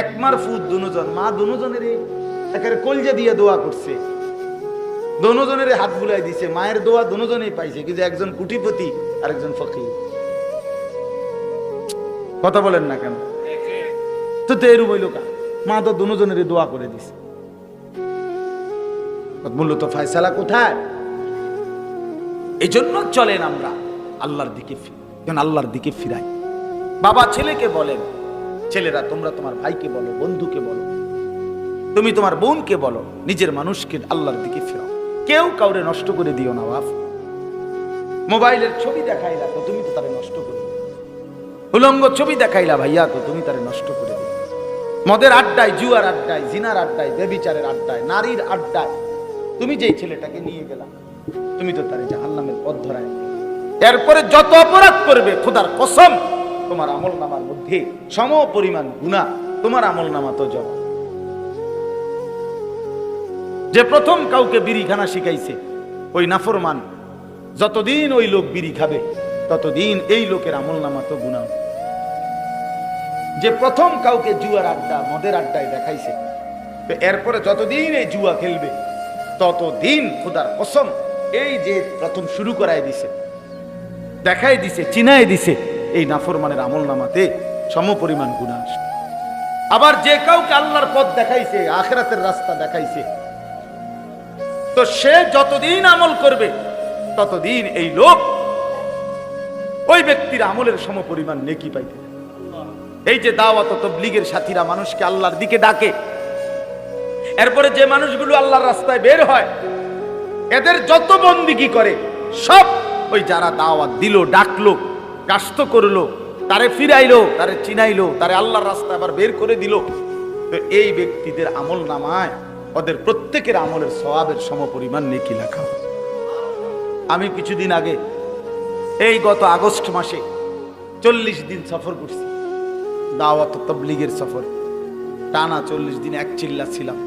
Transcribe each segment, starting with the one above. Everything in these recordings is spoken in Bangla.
একমার ফুট দুজন মা দুজনের একেবারে কলজে দিয়ে দোয়া করছে। দুজনের হাত বুলাই দিছে, মায়ের দোয়া দুজনেই পাইছে, কিন্তু একজন কুটিপতি আর একজন ফকির। কথা বলেন না কেন? তো তো এরম হইল কা? মা তো দুজনের দোয়া করে দিছে। মূলত ফায়সালা কোথায়? এই জন্য চলেন আমরা আল্লাহর দিকে আল্লাহর দিকে ফিরাই। বাবা ছেলেকে বলেন ছেলেরা, তোমরা তোমার ভাইকে বলো, বন্ধুকে বলো, তুমি তোমার বোনকে বলো, নিজের মানুষকে আল্লাহর দিকে ফিরাও। কেউ কাউরে নষ্ট করে দিও না, বাপ। মোবাইলের ছবি দেখাইলা তো তুমি তো তারে নষ্ট করে। উলঙ্গ ছবি দেখাইলা ভাইয়া তো তুমি তারে নষ্ট করে দিও মদের আড্ডায়, জুয়ার আড্ডায়, জিনার আড্ডায়, বেবিচারের আড্ডায়, নারীর আড্ডায়, তুমি যেই ছেলেটাকে নিয়ে গেলাম তুমি তো তারে জাহান্নামের পথ ধরায় এরপরে যত অপরাধ করবে, খোদার কসম তোমার আমল নামার মধ্যে সম পরিমাণ গুণা তোমার আমল নামা তো জবাব। যে প্রথম কাউকে বিড়িখানা শিখাইছে, ওই নাফরমান, যতদিন ওই লোক বিড়ি খাবে, ততদিন এই লোকের আমল নামা তো গুণা যে প্রথম কাউকে জুয়ার আড্ডা, মদের আড্ডায় দেখাইছে এরপরে যতদিন এই জুয়া খেলবে, ততদিন খোদার কসম, এই যে প্রথম শুরু করায় দিছে দেখাই দিছে চিনাই দিছে এই নাফরমানের আমল নামাতে সম পরিমাণ গুণা আসবে আবার যে কাউকে আল্লাহর পথ দেখাইছে, আখেরাতের রাস্তা দেখাইছে, তো সে যতদিন আমল করবে, ততদিন এই লোক ওই ব্যক্তির আমলের সম পরিমাণ নেকি পাইতে এই যে দাওয়াত তবলিগের সাথীরা মানুষকে আল্লাহর দিকে ডাকে, এরপরে যে মানুষগুলো আল্লাহর রাস্তায় বের হয়, এদের যত বন্দিগি করে, সব ওই যারা দাওয়াত দিল, ডাকলো কাস্ত করল, তারে ফিরাইলো, তারে চিনাইলো, তারে আল্লাহর রাস্তা আবার বের করে দিল। তো এই ব্যক্তিদের আমল নামায়, ওদের প্রত্যেকের আমলের সওয়াবের সমপরিমাণ নেকি লেখা। আমি কিছুদিন আগে, এই গত আগস্ট মাসে চল্লিশ দিন সফর করছি, দাওয়াত তবলিগের সফর। টানা চল্লিশ দিন এক চিল্লা ছিলাম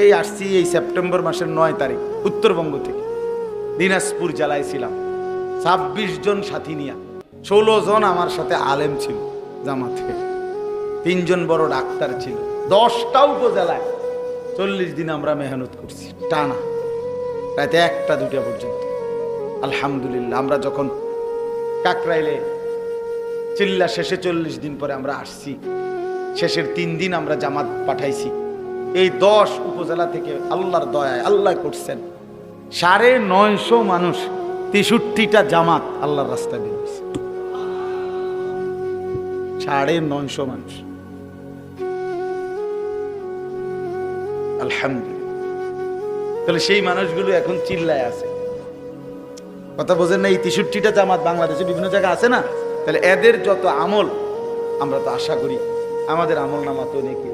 এই আসছি এই সেপ্টেম্বর মাসের নয় তারিখ, উত্তরবঙ্গ থেকে। দিনাজপুর জেলায় ছিলাম। ছাব্বিশ জন সাথী নিয়া। ষোলো জন আমার সাথে আলেম ছিল জামাতে। তিনজন বড় ডাক্তার ছিল। দশটা উপজেলায় চল্লিশ দিন আমরা মেহনত করছি, টানা। রাতে একটা দুটা পর্যন্ত। আলহামদুলিল্লাহ, আমরা যখন কাকরাইলে চিল্লা শেষে চল্লিশ দিন পরে আমরা আসছি, শেষের তিন দিন আমরা জামাত পাঠাইছি। এই দশ উপজেলা থেকে আল্লাহর দয়ায় আল্লাহ করছেন। সাড়ে নয়শো মানুষ তেষট্টিটা জামাত আল্লাহর রাস্তায় বেরিয়েছে সাড়ে নয়শো মানুষ। আলহামদুলিল্লাহ। তাহলে সেই মানুষগুলো এখন চিল্লায় আছে। কথা বোঝেন না, এই তেষট্টিটা জামাত বাংলাদেশে বিভিন্ন জায়গায় আছে না? তাহলে এদের যত আমল, আমরা তো আশা করি, আমাদের আমল নামা তো নেকি